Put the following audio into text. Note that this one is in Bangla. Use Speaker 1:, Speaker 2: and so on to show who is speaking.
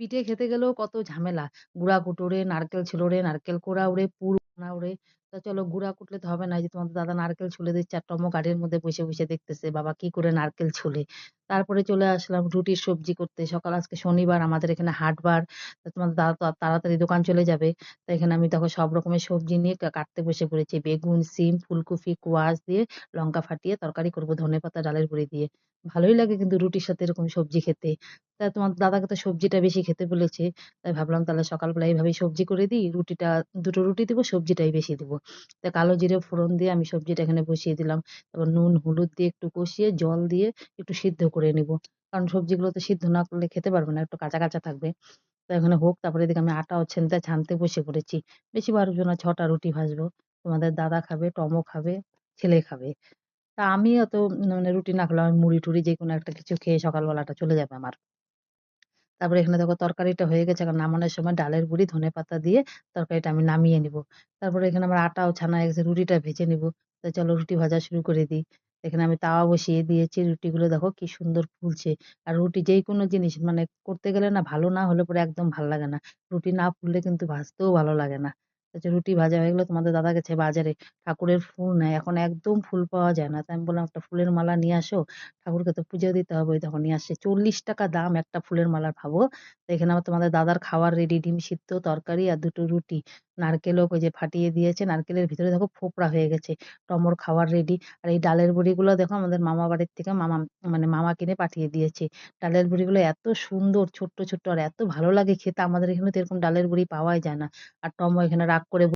Speaker 1: পিঠে খেতে গেলেও কত ঝামেলা। গুঁড়া কুটোরে নারকেল ছিলোরে নারকেল কোড়া ওরে, পুর উড়ে তা চলো গুড়া কুটলে তো হবে না যে তোমাদের দাদা নারকেল ছুলে দিচ্ছে আর টমো গাড়ির মধ্যে বসে বসে দেখতেছে, বাবা কি করে নারকেল ছুলে? তারপরে চলে আসলাম রুটির সবজি করতে। সকাল আজকে শনিবার, আমাদের এখানে হাটবার। তা তোমাদের দাদা তো তাড়াতাড়ি দোকান চলে যাবে। তাই এখানে আমি তখন সব রকমের সবজি নিয়ে কাটতে বসে পড়েছি। বেগুন, সিম, ফুলকপি, কোয়াশ দিয়ে লঙ্কা ফাটিয়ে তরকারি করব, ধনে পাতা, ডালের বড়ি দিয়ে। ভালোই লাগে কিন্তু রুটির সাথে এরকম সবজি খেতে। তা তোমার দাদাকে তো সবজিটা বেশি খেতে বলেছে। তাই ভাবলাম তাহলে সকালবেলা এইভাবেই সবজি করে দিই। রুটিটা, দুটো রুটি দিব, সবজিটাই বেশি দিব। তা কালো জিরে ফোড়ন দিয়ে আমি সবজিটা এখানে বসিয়ে দিলাম। তারপর নুন, হলুদ দিয়ে একটু কষিয়ে জল দিয়ে একটু সিদ্ধ করে নিব। কারণ সবজিগুলো তো সিদ্ধ না করলে খেতে পারবে না, একটু কাঁচা কাঁচা থাকবে। তো এখানে হোক, তারপরে এদিকে আমি আটাও ছেনতে ছানতে বসে পড়েছি। বেশি ভাজবো না, ছটা রুটি ভাজবো। তোমাদের দাদা খাবে, টমও খাবে, ছেলে খাবে। তা আমি অত মানে রুটি না খেলে আমি মুড়ি টুড়ি যে কোনো একটা কিছু খেয়ে সকালবেলাটা চলে যাবে আমার। তারপরে এখানে দেখো তরকারিটা হয়ে গেছে। এখন নামানোর সময় ডালের বড়ি ধনে পাতা দিয়ে তরকারিটা আমি নামিয়ে নিব। তারপরে এখানে আমার আটাও ছানা গেছে, রুটিটা ভেজে নিব। তো চলো রুটি ভাজা শুরু করে দিই। এখানে আমি তাওয়া বসিয়ে দিয়েছি। রুটিগুলো দেখো কি সুন্দর ফুলছে। আর রুটি যেই কোনো জিনিস মানে করতে গেলে না ভালো না হলে পরে একদম ভালো লাগে না। রুটি না ফুললে কিন্তু ভাজতেও ভালো লাগে না। আচ্ছা রুটি ভাজা হয়ে গেলো তোমাদের দাদা গেছে বাজারে ঠাকুরের ফুল নেয়। এখন একদম ফুল পাওয়া যায় না। তাই আমি বললাম, একটা ফুলের মালা নিয়ে আসো, ঠাকুরকে তো পুজো দিতে হবে। ওই তখন নিয়ে আসছে। চল্লিশ টাকা দাম একটা ফুলের মালার ভাবো। এখানে আমার তোমাদের দাদার খাওয়ার রেডি ডিম সিদ্ধ, তরকারি আর দুটো রুটি। নারকেলও ওই যে ফাটিয়ে দিয়েছে। নারকেলের ভিতরে দেখো ফোপড়া হয়ে গেছে, টমর খাওয়ার রেডি আর এই ডালের বড়িগুলো দেখো আমাদের মামা বাড়ির থেকে মামা মানে মামা কিনে পাঠিয়ে দিয়েছে। ডালের বড়িগুলো এত সুন্দর, ছোট্ট ছোট্ট আর এত ভালো লাগে খেতে। আমাদের এখানে তো এরকম ডালের বড়ি পাওয়াই যায় না। আর টমো এখানে রাগ করে